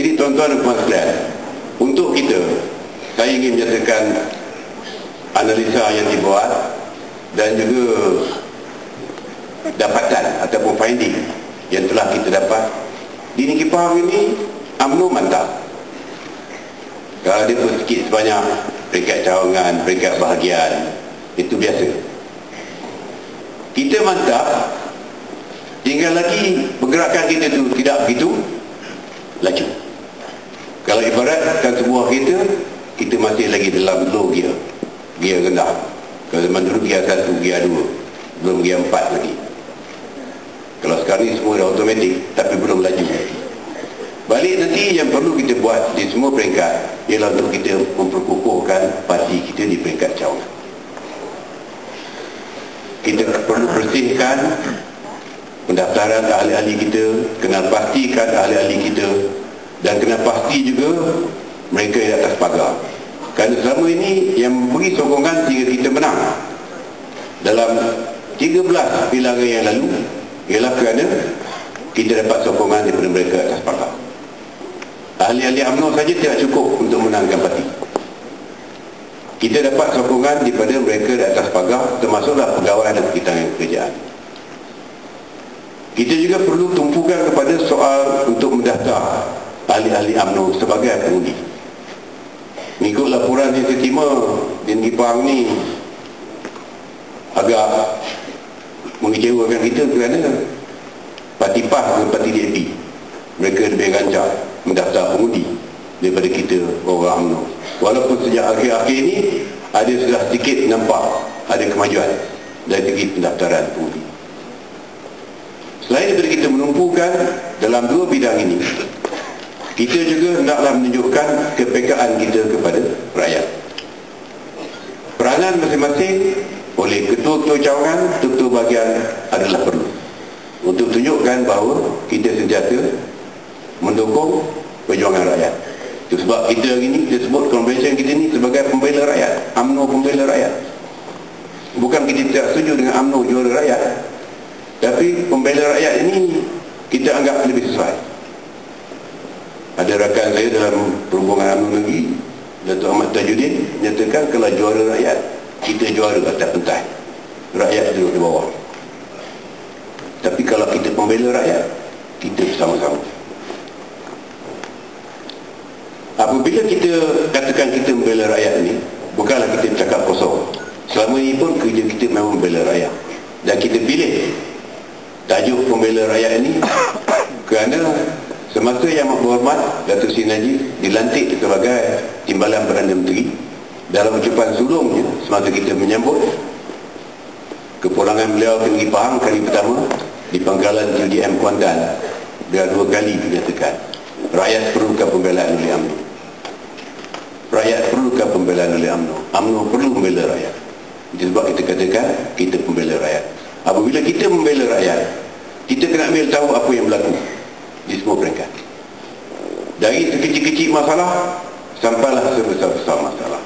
Jadi tuan-tuan dan puan sekalian, untuk kita, saya ingin menyatakan analisa yang dibuat dan juga dapatan ataupun finding yang telah kita dapat. Di Negeri Pahang ini UMNO mantap. Kalau dia pun sikit sebanyak peringkat cawangan, peringkat bahagian itu biasa. Kita mantap tinggal lagi pergerakan kita tu tidak begitu laju kalau ibaratkan sebuah kereta kita masih lagi dalam low gear gear rendah kalau zaman dulu gear 1, gear 2 belum gear 4 lagi. Kalau sekarang ni semua dah automatik tapi belum laju. Balik nanti yang perlu kita buat di semua peringkat ialah untuk kita memperkukuhkan parti kita di peringkat cawangan kita perlu bersihkan pendaftaran ahli-ahli kita kenal pastikan ahli-ahli kita dan kenal pasti juga mereka di atas pagar ini yang beri sokongan sehingga kita menang. Dalam 13 bilangan yang lalu ialah kerana kita dapat sokongan daripada mereka atas pagar ahli-ahli UMNO saja tidak cukup untuk menangkan parti. Kita dapat sokongan daripada mereka di atas pagar termasuklah pegawai dan perkhidmatan kerajaan. Kita juga perlu tumpukan kepada soal untuk mendaftar ahli-ahli UMNO sebagai pengundi mengikut laporan yang saya terima di Negeri Pahang ni. Agak mengecewakan kita kerana parti PAS dan parti DAP mereka lebih rancak mendaftar pengundi daripada kita orang. UMNO walaupun sejak akhir-akhir ini ada sudah sedikit nampak ada kemajuan dari segi pendaftaran pengundi. Selain daripada kita menumpukan dalam dua bidang ini kita juga hendaklah menunjukkan kepekaan kita kepada rakyat. Peranan masing-masing oleh ketua-ketua cawangan ketua bahagian adalah perlu. Untuk tunjukkan bahawa kita sentiasa mendukung perjuangan rakyat. Itu sebab kita hari ini kita sebut convention kita ni sebagai pembela rakyat UMNO pembela rakyat. Bukan kita tidak setuju dengan UMNO juara rakyat tapi pembela rakyat ini kita anggap lebih sesuai ada rakan saya dalam perhubungan UMNO negeri Datuk Ahmad Tajuddin menyatakan kalau juara rakyat. Kita juara atas pentas. Rakyat duduk di bawah. Tapi kalau kita pembela rakyat kita bersama-sama. Apabila kita katakan kita membela rakyat ni bukanlah kita cakap kosong. Selama ini pun kerja kita memang membela rakyat. Dan kita pilih tajuk pembela rakyat ini kerana semasa yang berhormat Datuk Sri Najib dilantik sebagai Timbalan Perdana Menteri dalam ucapan sulungnya semasa kita menyambut kepulangan beliau ke Negeri Pahang kali pertama di pangkalan UDM Kuantan. Dia dua kali menyatakan rakyat perlukan pembelaan oleh UMNO rakyat perlukan pembelaan oleh UMNO UMNO perlu membela rakyat. Itu sebab kita katakan kita pembela rakyat. Apabila kita membela rakyat kita kena ambil tahu apa yang berlaku di semua peringkat. Dari sekecil-kecil masalah sampailah sebesar-besar masalah.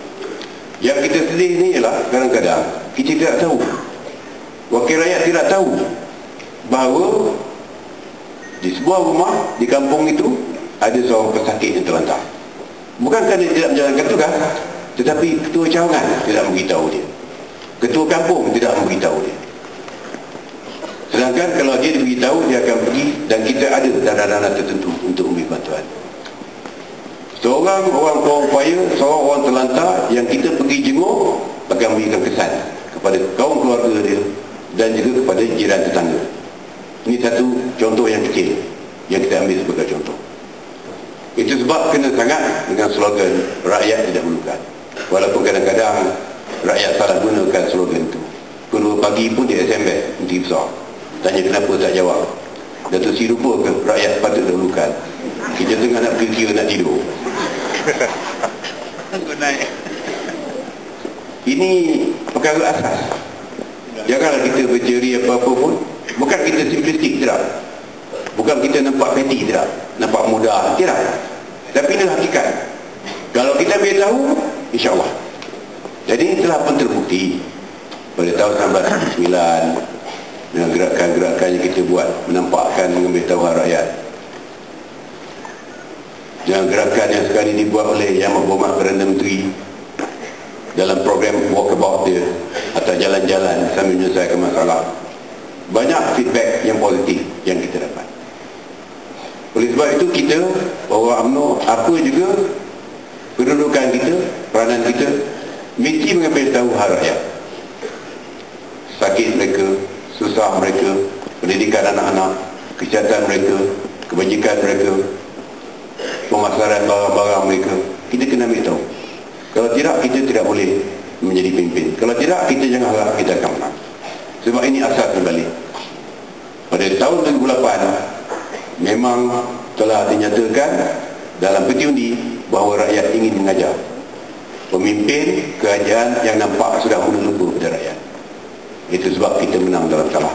Yang kita sedih ni ialah kadang-kadang kita tidak tahu. Wakil rakyat tidak tahu bahawa di sebuah rumah di kampung itu ada seorang pesakit yang terlantar. Bukan kerana tidak menjalankan tugas tetapi ketua cawangan tidak memberitahu dia. Ketua kampung tidak memberitahu dia sedangkan kalau dia diberitahu dia akan pergi dan kita ada dana-dana tertentu untuk memberi bantuan. Seorang orang kaum upaya seorang orang terlantar yang kita pergi jenguk akan memberikan kesan kepada kaum keluarga dia dan juga kepada jiran tetangga. Ini satu contoh yang kecil yang kita ambil sebagai contoh. Itu sebab kena sangat dengan slogan rakyat tidak memerlukan walaupun kadang-kadang rakyat salah gunakan slogan itu kedua pagi pun dia SMS menteri besar tanya kenapa tak jawab. Datuk Sri lupa ke? Rakyat patut dahulukan kita tengah nak kira nak tidur. Ini perkara asas. Janganlah kita berjeri apa-apa pun. Bukan kita simplistik tidak. Bukan kita nampak petty tidak. Nampak mudah tidak. Tapi ini hakikat. Kalau kita biar tahu insyaAllah. Jadi ini telah pun terbukti. Pada tahun 1999 dengan gerakan-gerakan yang kita buat menampakkan mengambil tahu rakyat. Dengan gerakan yang sekali dibuat oleh Yang Mahkamah Perdana Menteri dalam program walkabout dia atau jalan-jalan sambil menyelesaikan masalah. Banyak feedback yang positif yang kita dapat. Oleh sebab itu kita bahawa UMNO apa juga kedudukan kita peranan kita mesti mengambil tahu hal rakyat sakit mereka susah mereka pendidikan anak-anak kesihatan mereka kebajikan mereka pemasaran barang-barang mereka kita kena ambil tahu kalau tidak, kita tidak boleh menjadi pimpin. Kalau tidak, kita jangan harap kita akan menang. Sebab ini asas kembali. Pada tahun 2008, memang telah dinyatakan dalam peti undi bahawa rakyat ingin mengajar. Pemimpin kerajaan yang nampak sudah menunggu kepada rakyat. Itu sebab kita menang dalam salah.